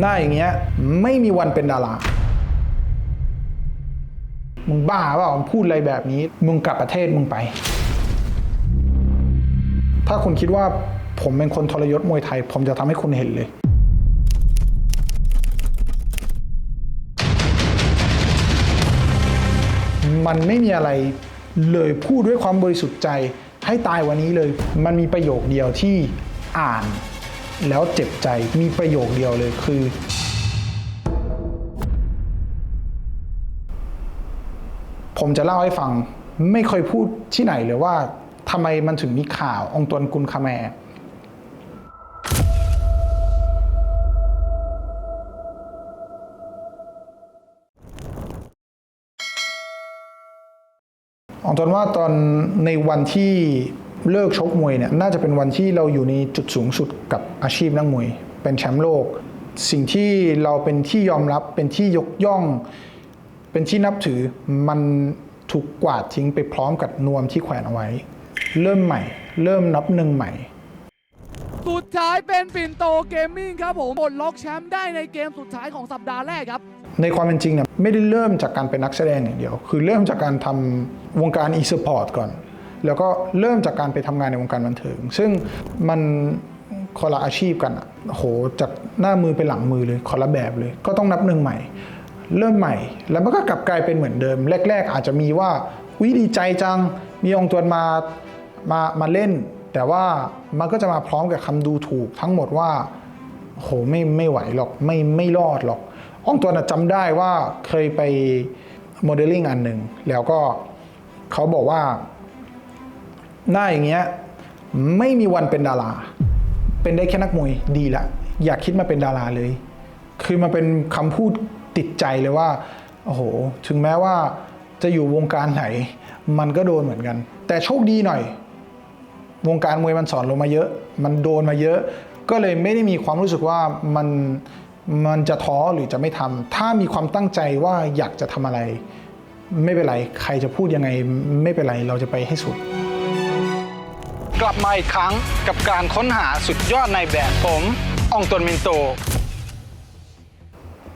หน้าอย่างเงี้ยไม่มีวันเป็นดารามึงบ้าเปล่าพูดอะไรแบบนี้ มึงกลับประเทศมึงไป ถ้าคุณคิดว่าผมเป็นคนทรยศมวยไทย ผมจะทำให้คุณเห็นเลย มันไม่มีอะไรเลยพูดด้วยความบริสุทธิ์ใจให้ตายวันนี้เลย มันมีประโยคเดียวที่อ่าน แล้วเจ็บใจมีประโยคเดียวเลยคือ ผมจะเล่าให้ฟังไม่เคยพูดที่ไหนเลยว่าทำไมมันถึงมีข่าวองตวนกุลคาแมอองตวนว่าตอนในวันที่ เลิกชกมวยเนี่ยน่าจะเป็นวันที่เราอยู่ในจุดสูงสุดกับอาชีพนักมวย เป็นแชมป์โลก สิ่งที่เราเป็นที่ยอมรับเป็นที่ยกย่อง เป็นที่นับถือมันถูกกวาดทิ้งไปพร้อมกับนวมที่แขวนเอาไว้ เริ่มใหม่ เริ่มนับหนึ่งใหม่สุดท้ายเป็นปิ่นโตเกมมิ่งครับผมปลดล็อกแชมป์ได้ในเกมสุดท้ายของสัปดาห์แรกครับ ในความเป็นจริงเนี่ยไม่ได้เริ่มจากการเป็นนักแสดงอย่างเดียว คือเริ่มจากการทำวงการอีสปอร์ตก่อน แล้วก็เริ่มจากการไปทำงานในวงการบันเทิง ซึ่งมันคนละอาชีพกันอะโหจากหน้ามือเป็นหลังมือเลยคนละแบบเลย ก็ต้องนับหนึ่งใหม่ เริ่มใหม่ แล้วมันก็กลับกลายเป็นเหมือนเดิม แรก ๆ อาจจะมีว่าวิดีใจจัง มีองค์ตวมามามาเล่น แต่ว่ามันก็จะมาพร้อมกับคำดูถูกทั้งหมดว่าโหไม่ไม่ไหวหรอกไม่ไม่รอดหรอกอ่องตัวน่ะจำได้ว่าเคยไปโมเดลลิ่งอันหนึ่งแล้วก็เขาบอกว่า หน้าอย่างเงี้ยไม่มีวันเป็นดารา เป็นได้แค่นักมวยดีละ อยากคิดมาเป็นดาราเลย คือมันเป็นคำพูดติดใจเลยว่าโอ้โห ถึงแม้ว่าจะอยู่วงการไหน มันก็โดนเหมือนกัน แต่โชคดีหน่อย วงการมวยมันสอนลงมาเยอะ มันโดนมาเยอะ ก็เลยไม่ได้มีความรู้สึกว่ามันมันจะท้อหรือจะไม่ทำถ้ามีความตั้งใจว่าอยากจะทำอะไร ไม่เป็นไร ใครจะพูดยังไง ไม่เป็นไร เราจะไปให้สุด กลับมาอีกครั้งกับการค้นหาสุดยอดในแบบผมอองตวนมินโต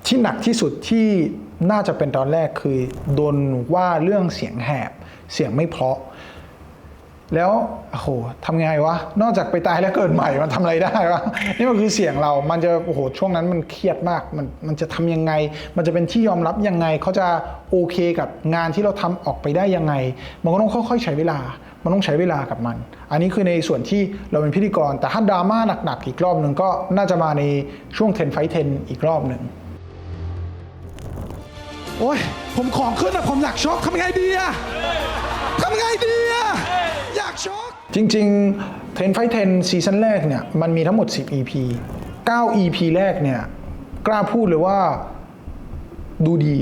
ที่หนักที่สุดที่น่าจะเป็นตอนแรกคือโดนว่าเรื่องเสียงแหบ เสียงไม่เพราะ แล้วโอ้โหทำไงวะ นอกจากไปตายแล้วเกิดใหม่มันทำอะไรได้วะนี่มันคือเสียงเรา มันจะโอ้โหช่วงนั้นมันเครียดมาก มันมันจะทำยังไง มันจะเป็นที่ยอมรับยังไงเขาจะโอเคกับงานที่เราทำออกไปได้ยังไง มันก็ต้องค่อยๆใช้เวลา มันต้องใช้เวลากับมัน อันนี้คือในส่วนที่เราเป็นพิธีกร แต่ถ้าดราม่าหนักๆอีกรอบหนึ่งก็น่าจะมาในช่วง10ไฟ10 อีกรอบหนึ่งโอ้ย ผมของขึ้นอะผมอยากช็อกทำไงดีอะทำไงดีอะอยากช็อกจริงๆ10 Fight 10 ซีซั่นแรกเนี่ย มันมีทั้งหมด 10 EP 9 EP แรกเนี่ย กล้าพูดเลยว่าดูดี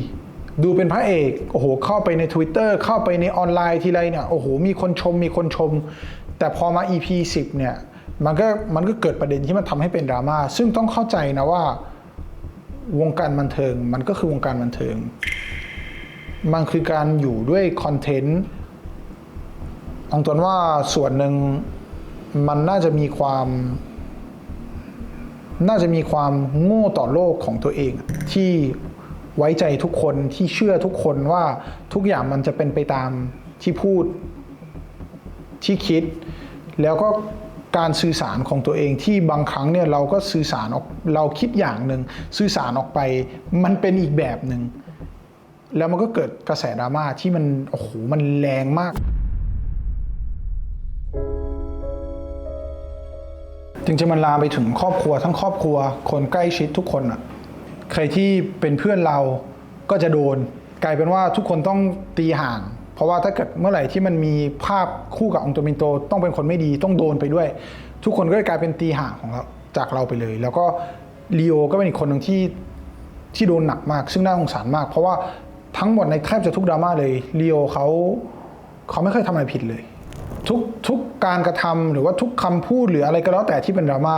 ดูเป็นพระเอกโอ้โหเข้าไปใน Twitter เข้าไปในออนไลน์ทีไรเนี่ยโอ้โหมีคนชมมีคนชม แต่พอมา EP 10เนี่ยมันก็มันก็เกิดประเด็นที่มันทำให้เป็นดราม่าซึ่งต้องเข้าใจนะว่าวงการบันเทิงมันก็คือวงการบันเทิง มันคือการอยู่ด้วยคอนเทนต์อองตนว่าส่วนหนึ่งมันน่าจะมีความ น่าจะมีความโง่ต่อโลกของตัวเองที่ ไว้ใจทุกคนที่เชื่อทุกคนว่าทุกอย่างมันจะเป็นไปตามที่พูดที่คิด แล้วก็การสื่อสารของตัวเองที่บางครั้งเนี่ยเราก็สื่อสารออกเราคิดอย่างหนึ่งสื่อสารออกไป มันเป็นอีกแบบหนึ่งแล้วมันก็เกิดกระแสดราม่าที่มันโอ้โหมันแรงมาก จริงๆมันลามไปถึงครอบครัวทั้งครอบครัว คนใกล้ชิดทุกคนอะ ใครที่เป็นเพื่อนเราก็จะโดน กลายเป็นว่าทุกคนต้องตีห่าง เพราะว่าถ้าเกิดเมื่อไหร่ที่มันมีภาพคู่กับองค์ตัวมินโต ต้องเป็นคนไม่ดีต้องโดนไปด้วย ทุกคนก็จะกลายเป็นตีห่างของเราจากเราไปเลย แล้วก็ลีโอก็เป็นอีกคนหนึ่งที่ที่โดนหนักมาก ซึ่งน่าสงสารมาก เพราะว่าทั้งหมดในแทบจะทุกดราม่าเลยลีโอเขาเขาไม่เคยทำอะไรผิดเลย ทุกทุกการกระทำหรือว่าทุกคำพูดหรืออะไรก็แล้วแต่ที่เป็นดราม่า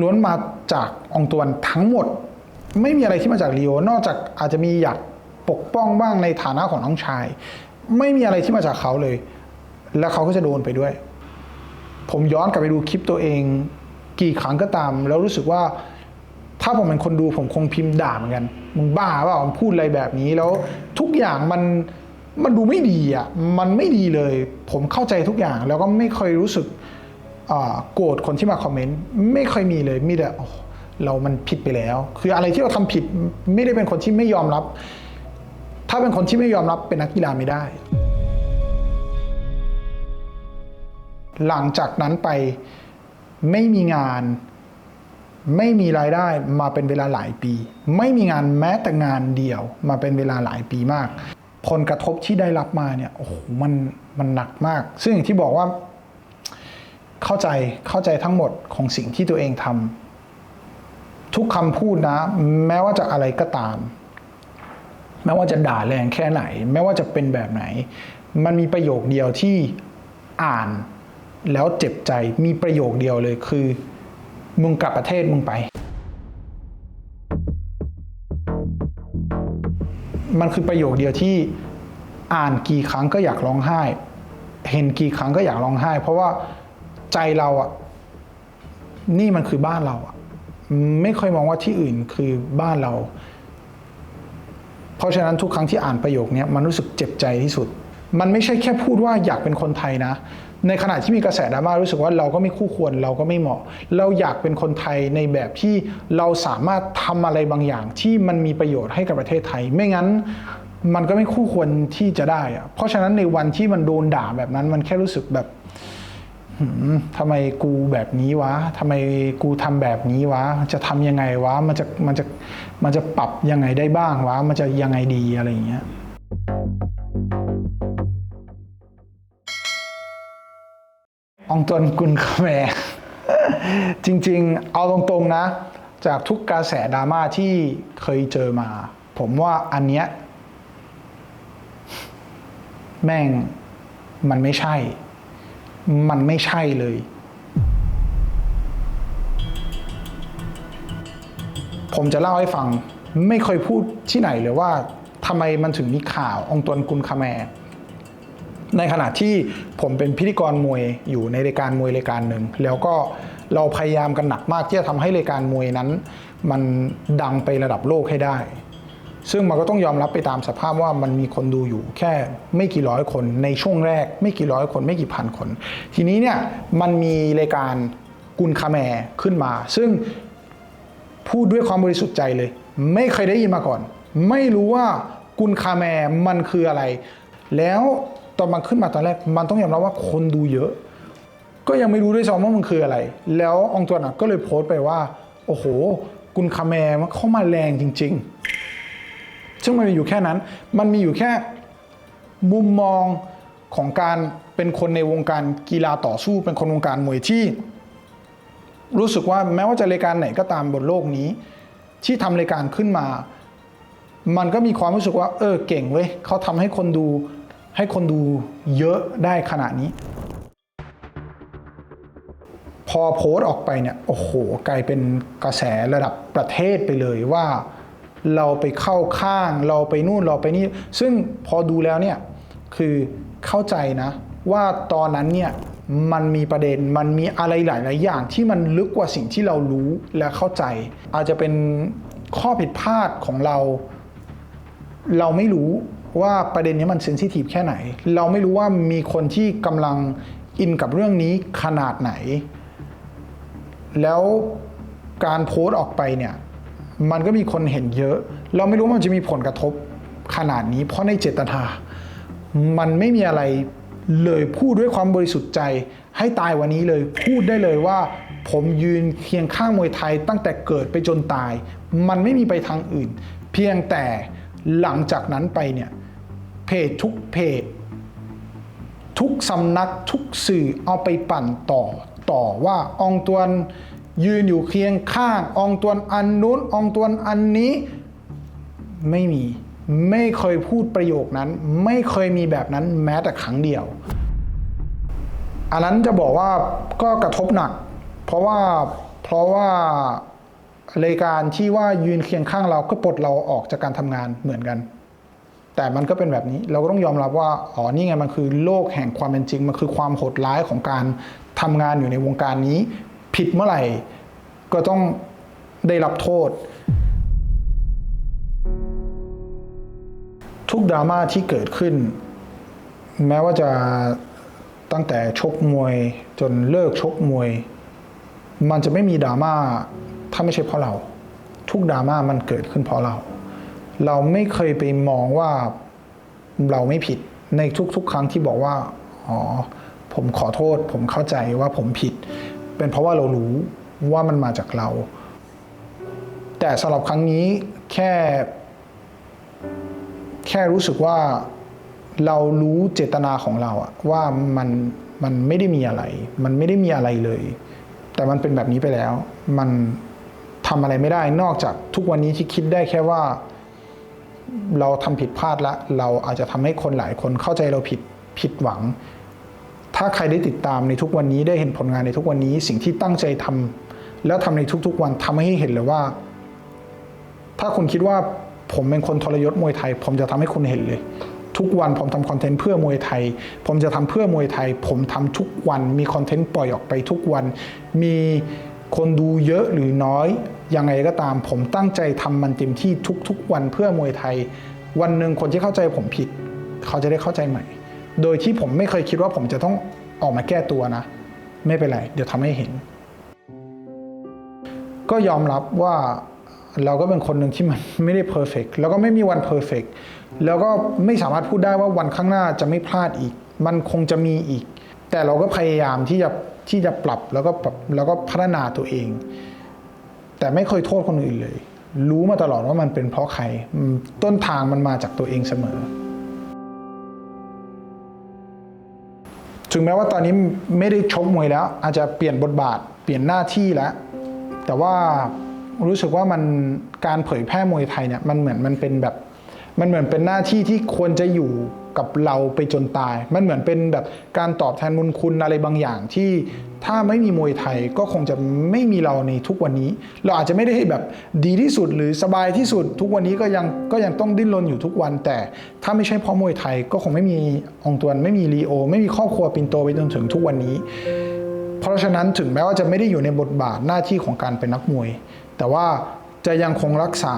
ล้วนมาจากองตวนทั้งหมด ไม่มีอะไรที่มาจากลีโอนอกจากอาจจะมีอยากปกป้องบ้างในฐานะของน้องชาย ไม่มีอะไรที่มาจากเขาเลย แล้วเขาก็จะโดนไปด้วย ผมย้อนกลับไปดูคลิปตัวเอง กี่ครั้งก็ตาม แล้วรู้สึกว่าถ้าผมเป็นคนดูผมคงพิมพ์ด่าเหมือนกัน มึงบ้าเปล่าพูดอะไรแบบนี้แล้วทุกอย่างมันมันดูไม่ดีอะ มันไม่ดีเลย ผมเข้าใจทุกอย่าง แล้วก็ไม่เคยรู้สึกโกรธคนที่มาคอมเมนต์ ไม่เคยมีเลย มีแต่โอ้ เรามันผิดไปแล้ว คืออะไรที่เราทำผิดไม่ได้เป็นคนที่ไม่ยอมรับ ถ้าเป็นคนที่ไม่ยอมรับเป็นนักกีฬาไม่ได้ หลังจากนั้นไปไม่มีงาน ไม่มีรายได้มาเป็นเวลาหลายปี ไม่มีงานแม้แต่งานเดียวมาเป็นเวลาหลายปีมาก ผลกระทบที่ได้รับมาเนี่ยโอ้โหมันมันหนักมาก ซึ่งอย่างที่บอกว่าเข้าใจเข้าใจทั้งหมดของสิ่งที่ตัวเองทำ ทุกคำพูดนะ แม้ว่าจะอะไรก็ตาม แม้ว่าจะด่าแรงแค่ไหน แม้ว่าจะเป็นแบบไหน มันมีประโยคเดียวที่อ่านแล้วเจ็บใจมีประโยคเดียวเลยคือ มึงกลับประเทศมึงไป มันคือประโยคเดียวที่อ่านกี่ครั้งก็อยากร้องไห้ เห็นกี่ครั้งก็อยากร้องไห้ เพราะว่าใจเราอะนี่มันคือบ้านเราอะ ไม่เคยมองว่าที่อื่นคือบ้านเรา เพราะฉะนั้นทุกครั้งที่อ่านประโยคนี้มันรู้สึกเจ็บใจที่สุด มันไม่ใช่แค่พูดว่าอยากเป็นคนไทยนะ ในขณะที่มีกระแสดราม่ารู้สึกว่าเราก็ไม่คู่ควรเราก็ไม่เหมาะ เราอยากเป็นคนไทยในแบบที่เราสามารถทำอะไรบางอย่างที่มันมีประโยชน์ให้กับประเทศไทย ไม่งั้นมันก็ไม่คู่ควรที่จะได้อะเพราะฉะนั้นในวันที่มันโดนด่าแบบนั้นมันแค่รู้สึกแบบ ทำไมกูแบบนี้วะทำไมกูทำแบบนี้วะ จะทำยังไงวะ มันจะมันจะมันจะปรับยังไงได้บ้างวะ มันจะยังไงดีอะไรอย่างเงี้ยองตนกุลคแมจริง ๆ เอาตรงๆนะ จากทุกกระแสดราม่าที่เคยเจอมา ผมว่าอันเนี้ยแม่งมันไม่ใช่ มันไม่ใช่เลย ผมจะเล่าให้ฟังไม่เคยพูดที่ไหนเลยว่าทำไมมันถึงมีข่าวองตวนกุลคาแมในขณะที่ผมเป็นพิธีกรมวยอยู่ในรายการมวยรายการหนึ่งแล้วก็เราพยายามกันหนักมากที่จะทำให้รายการมวยนั้น มันดังไประดับโลกให้ได้ ซึ่งมันก็ต้องยอมรับไปตามสภาพว่ามันมีคนดูอยู่แค่ไม่กี่ร้อยคนในช่วงแรก ไม่กี่ร้อยคนไม่กี่พันคน ทีนี้เนี่ยมันมีรายการกุลคาแมร์ขึ้นมา ซึ่งพูดด้วยความบริสุทธิ์ใจเลย ไม่เคยได้ยินมาก่อน ไม่รู้ว่ากุนคาแมร์มันคืออะไร แล้วตอนมันขึ้นมาตอนแรก มันต้องยอมรับว่าคนดูเยอะ ก็ยังไม่รู้ด้วยซ้ำว่ามันคืออะไร แล้วองตวนอะก็เลยโพสต์ไปว่า โอ้โห กุนคาแมร์มันเข้ามาแรงจริง ๆ ซึ่งมันมีอยู่แค่นั้น มันมีอยู่แค่มุมมองของการเป็นคนในวงการกีฬาต่อสู้ เป็นคนวงการมวยที่ รู้สึกว่าแม้ว่าจะรายการไหนก็ตามบนโลกนี้ ที่ทำรายการขึ้นมา มันก็มีความรู้สึกว่า เออเก่งเว้ยเขาทำให้คนดูให้คนดูเยอะได้ขนาดนี้ พอโพสต์ออกไปเนี่ยโอ้โหกลายเป็นกระแสระดับประเทศไปเลยว่า เราไปเข้าข้าง เราไปนู่นเราไปนี่ ซึ่งพอดูแล้วเนี่ยคือเข้าใจนะ ว่าตอนนั้นเนี่ยมันมีประเด็นมันมีอะไรหลาย ๆ อย่างที่มันลึกกว่าสิ่งที่เรารู้และเข้าใจ อาจจะเป็นข้อผิดพลาดของเรา เราไม่รู้ว่าประเด็นนี้มันเซนซิทีฟแค่ไหน เราไม่รู้ว่ามีคนที่กำลังอินกับเรื่องนี้ขนาดไหน แล้วการโพสต์ออกไปเนี่ย มันก็มีคนเห็นเยอะ เราไม่รู้ว่ามันจะมีผลกระทบขนาดนี้ เพราะในเจตนา มันไม่มีอะไรเลยพูดด้วยความบริสุทธิ์ใจ ให้ตายวันนี้เลยพูดได้เลยว่า ผมยืนเคียงข้างมวยไทยตั้งแต่เกิดไปจนตาย มันไม่มีไปทางอื่น เพียงแต่หลังจากนั้นไปเนี่ยเพจทุกเพจทุกสำนักทุกสื่อเอาไปปั่นต่อต่อว่าอองตวน ยืนอยู่เคียงข้าง องตวนอันนู้นอองตวนอันนี้ไม่มี ไม่เคยพูดประโยคนั้น ไม่เคยมีแบบนั้นแม้แต่ครั้งเดียว อันนั้นจะบอกว่าก็กระทบหนัก เพราะว่าเพราะว่ารายการที่ว่ายืนเคียงข้างเราก็ปลดเราออกจากการทำงานเหมือนกัน แต่มันก็เป็นแบบนี้เราก็ต้องยอมรับว่าอ๋อนี่ไงมันคือโลกแห่งความเป็นจริงมันคือความโหดร้ายของการทำงานอยู่ในวงการนี้ ผิดเมื่อไหร่ ก็ต้องได้รับโทษ ทุกดราม่าที่เกิดขึ้น แม้ว่าจะตั้งแต่ชกมวยจนเลิกชกมวย มันจะไม่มีดราม่าถ้าไม่ใช่เพราะเรา ทุกดราม่ามันเกิดขึ้นเพราะเรา เราไม่เคยไปมองว่าเราไม่ผิดในทุก ๆ ครั้งที่บอกว่าอ๋อผมขอโทษ ผมเข้าใจว่าผมผิด เป็นเพราะว่าเรารู้ว่ามันมาจากเรา แต่สำหรับครั้งนี้แค่ แค่รู้สึกว่าเรารู้เจตนาของเราอะว่ามันมันไม่ได้มีอะไร มันไม่ได้มีอะไรเลย แต่มันเป็นแบบนี้ไปแล้ว มันทำอะไรไม่ได้นอกจากทุกวันนี้ที่คิดได้แค่ว่า เราทำผิดพลาดละ เราอาจจะทำให้คนหลายคนเข้าใจเราผิดผิดหวัง ถ้าใครได้ติดตามในทุกวันนี้ได้เห็นผลงานในทุกวันนี้ สิ่งที่ตั้งใจทำแล้วทำในทุกๆวันทำให้เห็นเลยว่า ถ้าคุณคิดว่าผมเป็นคนทรยศมวยไทย ผมจะทำให้คุณเห็นเลย ทุกวันผมทำคอนเทนต์เพื่อมวยไทย ผมจะทำเพื่อมวยไทย ผมทำทุกวันมีคอนเทนต์ปล่อยออกไปทุกวัน มีคนดูเยอะหรือน้อยยังไงก็ตาม ผมตั้งใจทำมันเต็มที่ทุกๆวันเพื่อมวยไทย วันหนึ่งคนที่เข้าใจผมผิด เขาจะได้เข้าใจใหม่ โดยที่ผมไม่เคยคิดว่าผมจะต้องออกมาแก้ตัวนะ ไม่เป็นไร เดี๋ยวทำให้เห็น ก็ยอมรับว่าเราก็เป็นคนหนึ่งที่มันไม่ได้เพอร์เฟกแล้วก็ไม่มีวันเพอร์เฟกแล้วก็ไม่สามารถพูดได้ว่าวันข้างหน้าจะไม่พลาดอีก มันคงจะมีอีก แต่เราก็พยายามที่จะที่จะปรับแล้วก็ปรับแล้วก็พัฒนาตัวเอง แต่ไม่เคยโทษคนอื่นเลย รู้มาตลอดว่ามันเป็นเพราะใคร ต้นทางมันมาจากตัวเองเสมอ ถึงแม้ว่าตอนนี้ไม่ได้ชกมวยแล้ว อาจจะเปลี่ยนบทบาท เปลี่ยนหน้าที่แล้ว แต่ว่ารู้สึกว่ามันการเผยแพร่มวยไทยเนี่ยมันเหมือนมันเป็นแบบ มันเหมือนเป็นหน้าที่ที่ควรจะอยู่กับเราไปจนตาย มันเหมือนเป็นแบบการตอบแทนบุญคุณอะไรบางอย่างที่ ถ้าไม่มีมวยไทยก็คงจะไม่มีเราในทุกวันนี้ เราอาจจะไม่ได้แบบดีที่สุดหรือสบายที่สุด ทุกวันนี้ก็ยังก็ยังต้องดิ้นรนอยู่ทุกวัน แต่ถ้าไม่ใช่เพราะมวยไทยก็คงไม่มีองตวนไม่มีลีโอ ไม่มีครอบครัวปินโตไปจนถึงทุกวันนี้ เพราะฉะนั้นถึงแม้ว่าจะไม่ได้อยู่ในบทบาทหน้าที่ของการเป็นนักมวย แต่ว่าจะยังคงรักษา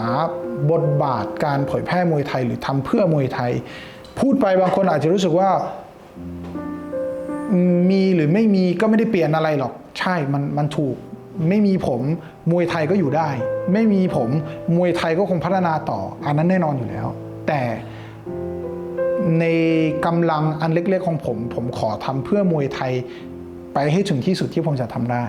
บทบาทการเผยแพร่มวยไทย หรือทำเพื่อมวยไทย พูดไปบางคนอาจจะรู้สึกว่า มีหรือไม่มีก็ไม่ได้เปลี่ยนอะไรหรอก ใช่มันมันถูก ไม่มีผมมวยไทยก็อยู่ได้ ไม่มีผมมวยไทยก็คงพัฒนาต่อ อันนั้นแน่นอนอยู่แล้ว แต่ในกำลังอันเล็กๆของผม ผมขอทำเพื่อมวยไทยไปให้ถึงที่สุดที่ผมจะทำได้